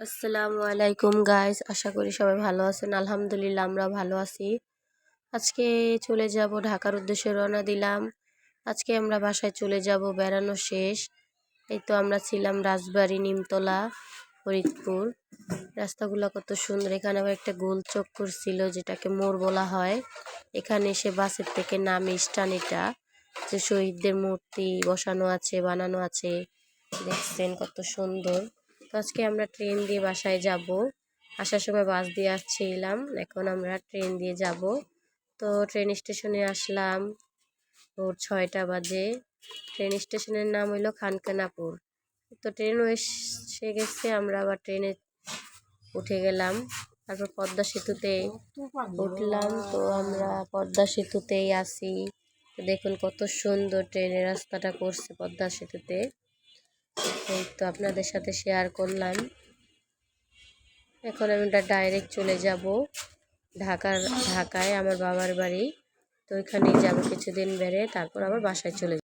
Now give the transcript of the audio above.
আসসালামু আলাইকুম গাইস আশা করি সবাই ভালো আছেন। আলহামদুলিল্লাহ, আমরা ভালো আছি। আজকে চলে যাব ঢাকার উদ্দেশ্যে রওনা দিলাম। আজকে আমরা বাসায় চলে যাব, বেড়ানো শেষ। এই তো আমরা ছিলাম রাজবাড়ি, নিমতলা, ফরিদপুর। রাস্তাগুলো কত সুন্দর। এখানে আবার একটা গোল চক্কর ছিল, যেটাকে মোড় বলা হয়। এখানে এসে বাসের থেকে নামে স্টান এটা, যে শহীদদের মূর্তি বসানো আছে, বানানো আছে। দেখছেন কত সুন্দর। তো আজকে আমরা ট্রেন দিয়ে বাসায় যাব। আসার সময় বাস দিয়ে আসছিলাম, এখন আমরা ট্রেন দিয়ে যাব। তো ট্রেন স্টেশনে আসলাম ভোর ছয়টা বাজে। ট্রেন স্টেশনের নাম হইল খানকানাপুর। তো ট্রেনও এসে গেছে, আমরা আবার ট্রেনে উঠে গেলাম। তারপর পদ্মা সেতুতে উঠলাম, তো আমরা পদ্মা সেতুতেই আসি দেখুন কত সুন্দর ট্রেনের রাস্তাটা করছে পদ্মা সেতুতে। এই তো আপনাদের সাথে শেয়ার করলাম। এখন আমি ডাইরেক্ট চলে যাব ঢাকার ঢাকায়, আমার বাবার বাড়ি। তো ওইখানেই যাব কিছুদিন বেড়ে, তারপর আবার বাসায় চলে